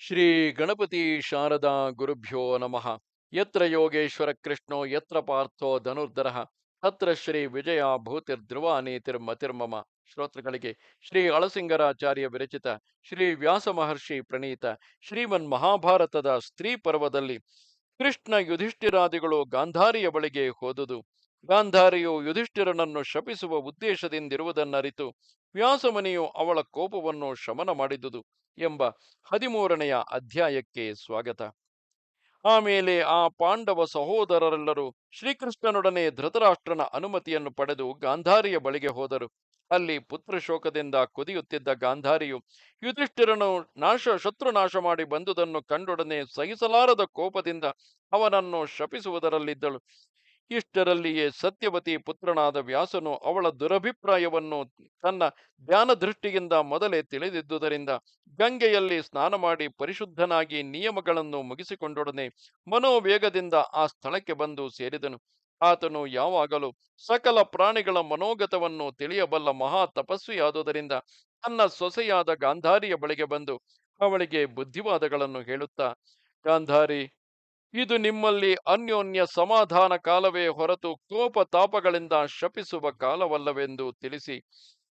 ಶ್ರೀ ಗಣಪತಿ ಶಾರದಾ ಗುರುಭ್ಯೋ ನಮಃ. ಯತ್ರ ಯೋಗೇಶ್ವರ ಕೃಷ್ಣೋ, ಯತ್ರ ಪಾರ್ಥೋ ಧನುರ್ಧರ. ತತ್ರ ಶ್ರೀ ವಿಜಯ ಭೂತಿರ್ಧ್ರುವ ನೀತಿರ್ಮತಿರ್ಮಮ ಶ್ರೋತೃಗಳಿಗೆ ಶ್ರೀ ಅಳಸಿಂಗರಾಚಾರ್ಯ ವಿರಚಿತ ಶ್ರೀ ವ್ಯಾಸ ಮಹರ್ಷಿ ಪ್ರಣೀತ ಶ್ರೀಮನ್ ಮಹಾಭಾರತದ ಸ್ತ್ರೀ ಪರ್ವದಲ್ಲಿ ಕೃಷ್ಣ ಯುಧಿಷ್ಠಿರಾದಿಗಳು ಗಾಂಧಾರಿಯ ಬಳಿಗೆ ಹೋದುದು. ಗಾಂಧಾರಿಯು ಯುಧಿಷ್ಠಿರನನ್ನು ಶಪಿಸುವ ಉದ್ದೇಶದಿಂದಿರುವುದನ್ನರಿತು ವ್ಯಾಸಮನಿಯು ಅವಳ ಕೋಪವನ್ನು ಶಮನ ಮಾಡಿದುದು ಎಂಬ ಹದಿಮೂರನೆಯ ಅಧ್ಯಾಯಕ್ಕೆ ಸ್ವಾಗತ. ಆಮೇಲೆ ಆ ಪಾಂಡವ ಸಹೋದರರೆಲ್ಲರೂ ಶ್ರೀಕೃಷ್ಣನೊಡನೆ ಧೃತರಾಷ್ಟ್ರನ ಅನುಮತಿಯನ್ನು ಪಡೆದು ಗಾಂಧಾರಿಯ ಬಳಿಗೆ ಹೋದರು. ಅಲ್ಲಿ ಪುತ್ರಶೋಕದಿಂದ ಕುದಿಯುತ್ತಿದ್ದ ಗಾಂಧಾರಿಯು ಯುಧಿಷ್ಠಿರನು ನಾಶ ಶತ್ರು ನಾಶ ಮಾಡಿ ಬಂದುದನ್ನು ಕಂಡೊಡನೆ ಸಹಿಸಲಾರದ ಕೋಪದಿಂದ ಅವನನ್ನು ಶಪಿಸುವುದರಲ್ಲಿದ್ದಳು. ಇಷ್ಟರಲ್ಲಿಯೇ ಸತ್ಯವತಿ ಪುತ್ರನಾದ ವ್ಯಾಸನು ಅವಳ ದುರಭಿಪ್ರಾಯವನ್ನು ತನ್ನ ಧ್ಯಾನ ದೃಷ್ಟಿಯಿಂದ ಮೊದಲೇ ತಿಳಿದಿದ್ದುದರಿಂದ ಗಂಗೆಯಲ್ಲಿ ಸ್ನಾನ ಮಾಡಿ ಪರಿಶುದ್ಧನಾಗಿ ನಿಯಮಗಳನ್ನು ಮುಗಿಸಿಕೊಂಡೊಡನೆ ಮನೋವೇಗದಿಂದ ಆ ಸ್ಥಳಕ್ಕೆ ಬಂದು ಸೇರಿದನು. ಆತನು ಯಾವಾಗಲೂ ಸಕಲ ಪ್ರಾಣಿಗಳ ಮನೋಗತವನ್ನು ತಿಳಿಯಬಲ್ಲ ಮಹಾ ತಪಸ್ವಿಯಾದುದರಿಂದ ತನ್ನ ಸೊಸೆಯಾದ ಗಾಂಧಾರಿಯ ಬಳಿಗೆ ಬಂದು ಅವಳಿಗೆ ಬುದ್ಧಿವಾದಗಳನ್ನು ಹೇಳುತ್ತಾ, ಗಾಂಧಾರಿ ಇದು ನಿಮ್ಮಲ್ಲಿ ಅನ್ಯೋನ್ಯ ಸಮಾಧಾನ ಕಾಲವೇ ಹೊರತು ಕೋಪ ತಾಪಗಳಿಂದ ಶಪಿಸುವ ಕಾಲವಲ್ಲವೆಂದು ತಿಳಿಸಿ,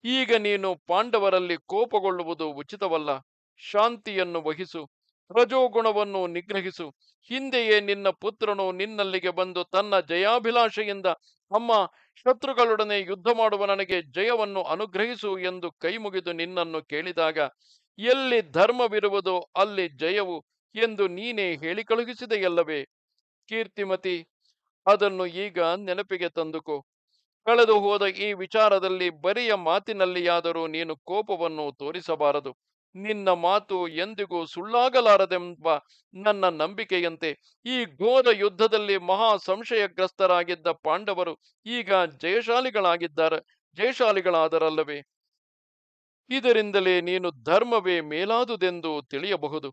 ಈಗ ನೀನು ಪಾಂಡವರಲ್ಲಿ ಕೋಪಗೊಳ್ಳುವುದು ಉಚಿತವಲ್ಲ. ಶಾಂತಿಯನ್ನು ವಹಿಸು, ರಜೋಗುಣವನ್ನು ನಿಗ್ರಹಿಸು. ಹಿಂದೆಯೇ ನಿನ್ನ ಪುತ್ರನು ನಿನ್ನಲ್ಲಿಗೆ ಬಂದು ತನ್ನ ಜಯಾಭಿಲಾಷೆಯಿಂದ ಅಮ್ಮ ಶತ್ರುಗಳೊಡನೆ ಯುದ್ಧ ಮಾಡುವ ನನಗೆ ಜಯವನ್ನು ಅನುಗ್ರಹಿಸು ಎಂದು ಕೈಮುಗಿದು ನಿನ್ನನ್ನು ಕೇಳಿದಾಗ, ಎಲ್ಲಿ ಧರ್ಮವಿರುವುದೋ ಅಲ್ಲಿ ಜಯವು ಎಂದು ನೀನೇ ಹೇಳಿ ಕಳುಹಿಸಿದೆಯಲ್ಲವೇ? ಕೀರ್ತಿಮತಿ, ಅದನ್ನು ಈಗ ನೆನಪಿಗೆ ತಂದುಕೋ. ಕಳೆದು ಹೋದ ಈ ವಿಚಾರದಲ್ಲಿ ಬರಿಯ ಮಾತಿನಲ್ಲಿಯಾದರೂ ನೀನು ಕೋಪವನ್ನು ತೋರಿಸಬಾರದು. ನಿನ್ನ ಮಾತು ಎಂದಿಗೂ ಸುಳ್ಳಾಗಲಾರದೆಂಬ ನನ್ನ ನಂಬಿಕೆಯಂತೆ. ಈ ಘೋರ ಯುದ್ಧದಲ್ಲಿ ಮಹಾ ಸಂಶಯಗ್ರಸ್ತರಾಗಿದ್ದ ಪಾಂಡವರು ಈಗ ಜಯಶಾಲಿಗಳಾಗಿದ್ದಾರೆ. ಜಯಶಾಲಿಗಳಾದರಲ್ಲವೇ? ಇದರಿಂದಲೇ ನೀನು ಧರ್ಮವೇ ಮೇಲಾದುದೆಂದು ತಿಳಿಯಬಹುದು.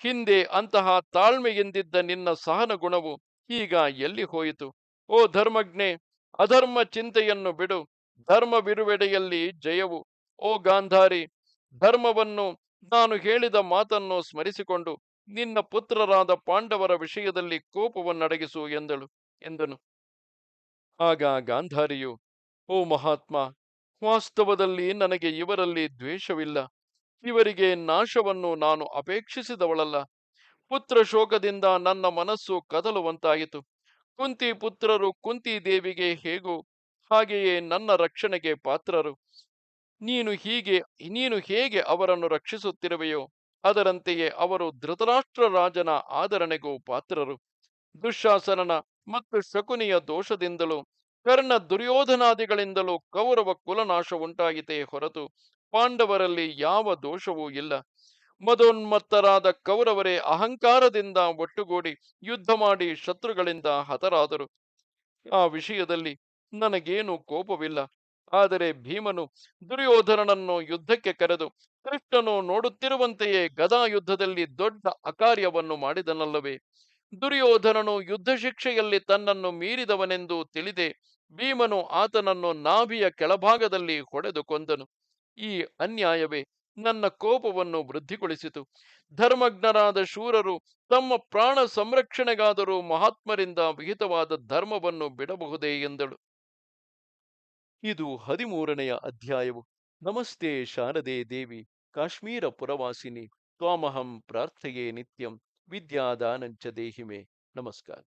ಹಿಂದೆ ಅಂತಹ ತಾಳ್ಮೆಯಿಂದಿದ್ದ ನಿನ್ನ ಸಹನ ಗುಣವು ಈಗ ಎಲ್ಲಿ ಹೋಯಿತು? ಓ ಧರ್ಮಜ್ಞೆ, ಅಧರ್ಮ ಚಿಂತೆಯನ್ನು ಬಿಡು. ಧರ್ಮವಿರುವೆಡೆಯಲ್ಲಿ ಜಯವು. ಓ ಗಾಂಧಾರಿ, ಧರ್ಮವನ್ನು ನಾನು ಹೇಳಿದ ಮಾತನ್ನು ಸ್ಮರಿಸಿಕೊಂಡು ನಿನ್ನ ಪುತ್ರರಾದ ಪಾಂಡವರ ವಿಷಯದಲ್ಲಿ ಕೋಪವನ್ನಡಗಿಸು ಎಂದಳು, ಎಂದನು. ಆಗ ಗಾಂಧಾರಿಯು, ಓ ಮಹಾತ್ಮ, ವಾಸ್ತವದಲ್ಲಿ ನನಗೆ ಇವರಲ್ಲಿ ದ್ವೇಷವಿಲ್ಲ. ಇವರಿಗೆ ನಾಶವನ್ನು ನಾನು ಅಪೇಕ್ಷಿಸಿದವಳಲ್ಲ. ಪುತ್ರ ಶೋಕದಿಂದ ನನ್ನ ಮನಸ್ಸು ಕದಲುವಂತಾಯಿತು. ಕುಂತಿ ಪುತ್ರರು ಕುಂತಿ ದೇವಿಗೆ ಹೇಗೋ, ಹಾಗೆಯೇ ನನ್ನ ರಕ್ಷಣೆಗೆ ಪಾತ್ರರು. ನೀನು ಹೀಗೆ, ನೀನು ಹೇಗೆ ಅವರನ್ನು ರಕ್ಷಿಸುತ್ತಿರುವೆಯೋ, ಅದರಂತೆಯೇ ಅವರು ಧೃತರಾಷ್ಟ್ರ ರಾಜನ ಆದರಣೆಗೂ ಪಾತ್ರರು. ದುಶಾಸನನ ಮತ್ತು ಶಕುನಿಯ ದೋಷದಿಂದಲೂ, ಕರ್ಣ ದುರ್ಯೋಧನಾದಿಗಳಿಂದಲೂ ಕೌರವ ಕುಲನಾಶ ಉಂಟಾಗಿತೆಯೇ ಹೊರತು ಪಾಂಡವರಲ್ಲಿ ಯಾವ ದೋಷವೂ ಇಲ್ಲ. ಮದೋನ್ಮತ್ತರಾದ ಕೌರವರೇ ಅಹಂಕಾರದಿಂದ ಒಟ್ಟುಗೂಡಿ ಯುದ್ಧ ಮಾಡಿ ಶತ್ರುಗಳಿಂದ ಹತರಾದರು. ಆ ವಿಷಯದಲ್ಲಿ ನನಗೇನು ಕೋಪವಿಲ್ಲ. ಆದರೆ ಭೀಮನು ದುರ್ಯೋಧನನನ್ನು ಯುದ್ಧಕ್ಕೆ ಕರೆದು ಕೃಷ್ಣನು ನೋಡುತ್ತಿರುವಂತೆಯೇ ಗದಾ ಯುದ್ಧದಲ್ಲಿ ದೊಡ್ಡ ಅಕಾರ್ಯವನ್ನು ಮಾಡಿದನಲ್ಲವೇ? ದುರ್ಯೋಧನನು ಯುದ್ಧ ಶಿಕ್ಷೆಯಲ್ಲಿ ತನ್ನನ್ನು ಮೀರಿದವನೆಂದು ತಿಳಿದೆ ಭೀಮನು ಆತನನ್ನು ನಾಭಿಯ ಕೆಳಭಾಗದಲ್ಲಿ ಹೊಡೆದು ಕೊಂದನು ಈ ಅನ್ಯಾಯವೇ ನನ್ನ ಕೋಪವನ್ನು ವೃದ್ಧಿಗೊಳಿಸಿತು. ಧರ್ಮಜ್ಞರಾದ ಶೂರರು ತಮ್ಮ ಪ್ರಾಣ ಸಂರಕ್ಷಣೆಗಾದರೂ ಮಹಾತ್ಮರಿಂದ ವಿಹಿತವಾದ ಧರ್ಮವನ್ನು ಬಿಡಬಹುದೇ ಎಂದಳು. ಇದು ಹದಿಮೂರನೆಯ ಅಧ್ಯಾಯವು. ನಮಸ್ತೆ ಶಾರದೆ ದೇವಿ, ಕಾಶ್ಮೀರ ಪುರವಾಸಿನಿ, ತ್ವಾಮಹಂ ಪ್ರಾರ್ಥೆಯೇ ನಿತ್ಯಂ, ವಿದ್ಯಾದಾನಂಚ ದೇಹಿಮೆ. ನಮಸ್ಕಾರ.